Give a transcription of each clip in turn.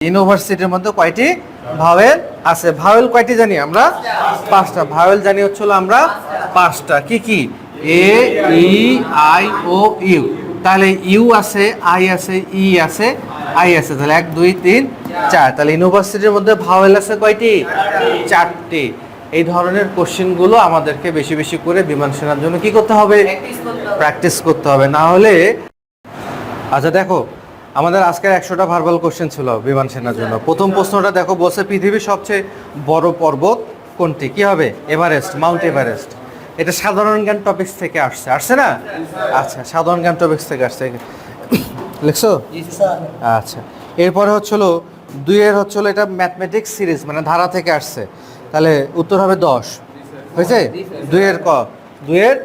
ইউনিভার্সিটির মধ্যে কয়টি ভাওয়েল আছে? ভাওয়েল কয়টি জানি আমরা? পাঁচটা। ভাওয়েল জানি হচ্ছে আমরা পাঁচটা। কি কি? A E I O U. তাহলে ইউ আছে আই আছে ই আছে আই আছে। তাহলে এক দুই তিন চার। তাহলে ইউনিভার্সিটির মধ্যে ভাওয়েল আছে কয়টি? চারটি। এই ধরনের কোশ্চেনগুলো আমাদেরকে বেশি বেশি করে বিমান সেনার জন্য কি করতে হবে? প্র্যাকটিস করতে হবে। না হলে আচ্ছা দেখো আমাদের আজকের একশোটা ভার্বাল কোশ্চেন ছিল বিমান সেনার জন্য। প্রথম প্রশ্নটা দেখো, বলছে পৃথিবীর সবচেয়ে বড় পর্বত কোনটি? কি হবে? এভারেস্ট মাউন্ট এভারেস্ট এটা সাধারণ জ্ঞান টপিক্স থেকে আসছে। আসছে না? আচ্ছা সাধারণ জ্ঞান টপিক্স থেকে আসছে। লিখছো? আচ্ছা। এরপরে হচ্ছিল দুইয়ের হচ্ছিল এটা ম্যাথমেটিক্স সিরিজ মানে ধারা থেকে আসছে। তাহলে উত্তর হবে দশ। হয়েছে? দুইয়ের ক? দুইয়ের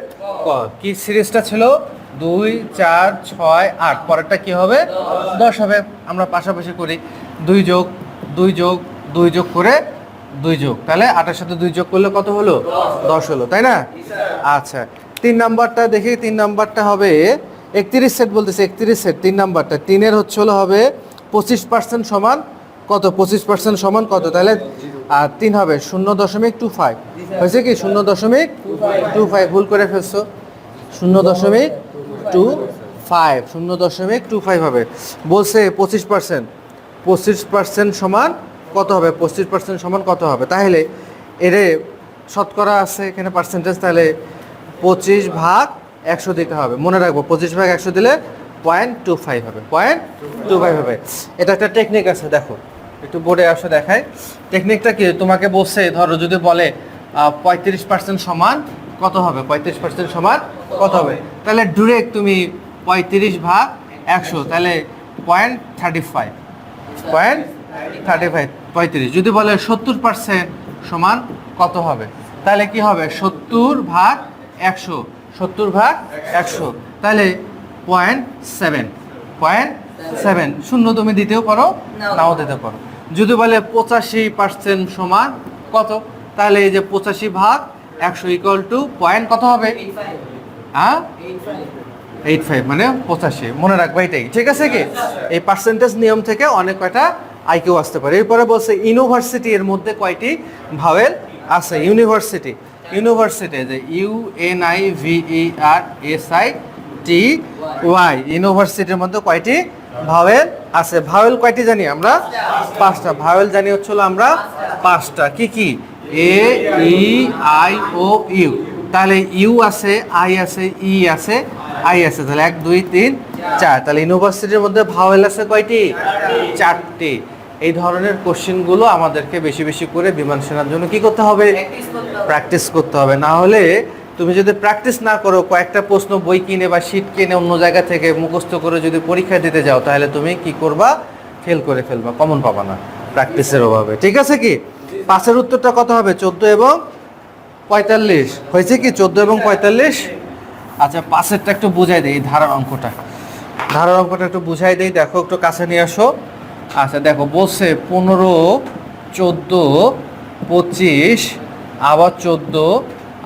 ক। কি সিরিজটা ছিল? দুই, চার, ছয়, আট। পরেরটা কি হবে? দশ হবে। আমরা পাশাপাশি করি। দুই যোগ দুই যোগ দুই যোগ করে দুই যোগ। তাহলে আটের সাথে দুই যোগ করলে কত হলো? দশ হলো, তাই না? আচ্ছা। তিন নাম্বারটা দেখি। তিন নাম্বারটা হবে একত্রিশ সেট বলতেছে, একত্রিশ সেট। তিন নাম্বারটা। তিনের হচ্ছে হলো হবে পঁচিশ পার্সেন্ট সমান কত? পঁচিশ পার্সেন্ট সমান কত? তাহলে আর তিন হবে। শূন্য দশমিক টু ফাইভ। হয়েছে কি? শূন্য দশমিক টু ফাইভ। ভুল করে ফেলছো। শূন্য দশমিক টু ফাইভ শূন্য দশমিক টু ফাইভ হবে। বলছে পঁচিশ পার্সেন্ট। পঁচিশ পার্সেন্ট সমান কত হবে? পঁচিশ পার্সেন্ট সমান কত হবে? তাহলে এরে শতকরা আছে এখানে পার্সেন্টেজ তাহলে পঁচিশ ভাগ একশো দিতে হবে। মনে রাখব, পঁচিশ ভাগ একশো দিলে পয়েন্ট টু ফাইভ হবে। পয়েন্ট টু ফাইভ হবে। এটা একটা টেকনিক আছে, দেখো। একটু বোর্ডে আসো দেখায় টেকনিকটা কি? তোমাকে বলছে, ধরো যদি বলে পঁয়ত্রিশ পার্সেন্ট সমান কত হবে? পঁয়ত্রিশ পার্সেন্ট সমান কত হবে? তাহলে ডিরেক্ট তুমি পঁয়ত্রিশ ভাগ একশো তাহলে point thirty five point thirty five পঁয়ত্রিশ। যদি বলে সত্তর পার্সেন্ট সমান কত হবে? তাহলে কি হবে? সত্তর ভাগ একশো সত্তর ভাগ একশো তাহলে পয়েন্ট সেভেন পয়েন্ট সেভেন শূন্য তুমি দিতেও পারো নাও। দিতে পারো। যদি বলে পঁচাশি পার্সেন্ট সমান কত? তাহলে এই যে পঁচাশি ভাগ একশো ইকুয়াল টু পয়েন্ট কত হবে? হ্যাঁ? এইট ফাইভ মানে পঁচাশি। মনে রাখব এটাই, ঠিক আছে কি? এই পার্সেন্টেজ নিয়ম থেকে অনেক কয়টা আইকিউ আসতে পারে। এরপরে বলছে ইউনিভার্সিটি এর মধ্যে কয়টি ভাওয়েল আছে? ইউনিভার্সিটি ইউনিভার্সিটি যে U N I V E R S I T Y ইউনিভার্সিটির মধ্যে কয়টি ভাওয়েল আছে? ভাওয়েল কয়টি জানি আমরা? পাঁচটা। ভাওয়েল জানি হচ্ছে হলো আমরা পাঁচটা। কি কি? A E I O U তাহলে ইউ আছে আই আছে ই আছে আই আছে তাহলে এক দুই তিন চার। তাহলে ইউনিভার্সিটির মধ্যে ভাওয়েল আছে কয়টি? চারটি। এই ধরনের কোশ্চেনগুলো আমাদেরকে বেশি বেশি করে বিমান সেনার জন্য কি করতে হবে? প্র্যাকটিস করতে হবে। না হলে তুমি যদি প্র্যাকটিস না করো কয়েকটা প্রশ্ন বই কিনে বা শিট কিনে অন্য জায়গা থেকে মুখস্থ করে যদি পরীক্ষা দিতে যাও তাহলে তুমি কি করবা? ফেল করে ফেলবা। কমন পাবা না। প্র্যাকটিসের অভাবে। ঠিক আছে কি? পাঁচের উত্তরটা কত হবে? চোদ্দ এবং পঁয়তাল্লিশ। হয়েছে কি চোদ্দ এবং পঁয়তাল্লিশ? আচ্ছা পাশেরটা একটু বুঝাই দেই এই ধারার অঙ্কটা। ধারার অঙ্কটা একটু বুঝাই দেই দেখো একটু কাছে নিয়ে আসো। আচ্ছা দেখো বলছে পনেরো চোদ্দ পঁচিশ আবার চোদ্দ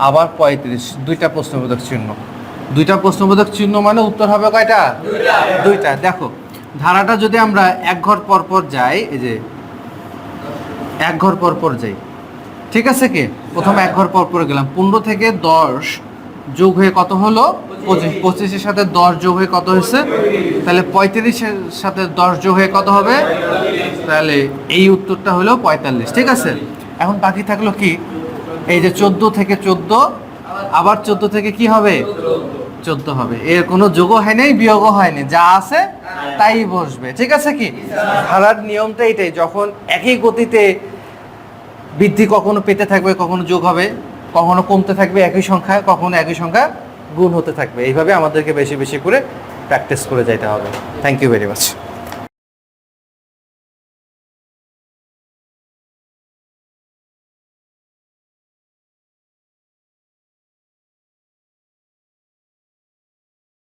আবার পঁয়ত্রিশ। দুইটা প্রশ্নবোধক চিহ্ন। দুইটা প্রশ্নবোধক চিহ্ন মানে উত্তর হবে কয়টা? দুইটা। দেখো ধারাটা যদি আমরা এক ঘর পর পর যাই এই যে এক ঘর পর পর যাই। ঠিক আছে কি? প্রথম এক ঘর পর পর গেলাম। পনেরো থেকে দশ যোগ হয়ে কত হলো? পঁচিশ। পঁচিশের সাথে দশ যোগ হয়ে কত হয়েছে? তাহলে পঁয়ত্রিশের সাথে দশ যোগ হয়ে কত হবে? তাহলে এই উত্তরটা হলো পঁয়তাল্লিশ। ঠিক আছে? এখন বাকি থাকল কি? এই যে চোদ্দ থেকে চোদ্দ, আবার চোদ্দ থেকে কি হবে? চোদ্দ হবে। এর কোনো যোগও হয়নি বিয়োগও হয়নি যা আছে তাই বসবে। ঠিক আছে কি? ধারার নিয়মটা এটাই, যখন একই গতিতে বৃদ্ধি কখনো পেতে থাকবে, কখনো যোগ হবে, কখনো কমতে থাকবে একই সংখ্যা, কখনো একই সংখ্যা গুণ হতে থাকবে। এইভাবে আমাদেরকে বেশি বেশি করে প্র্যাকটিস করে যাইতে হবে। Thank you very much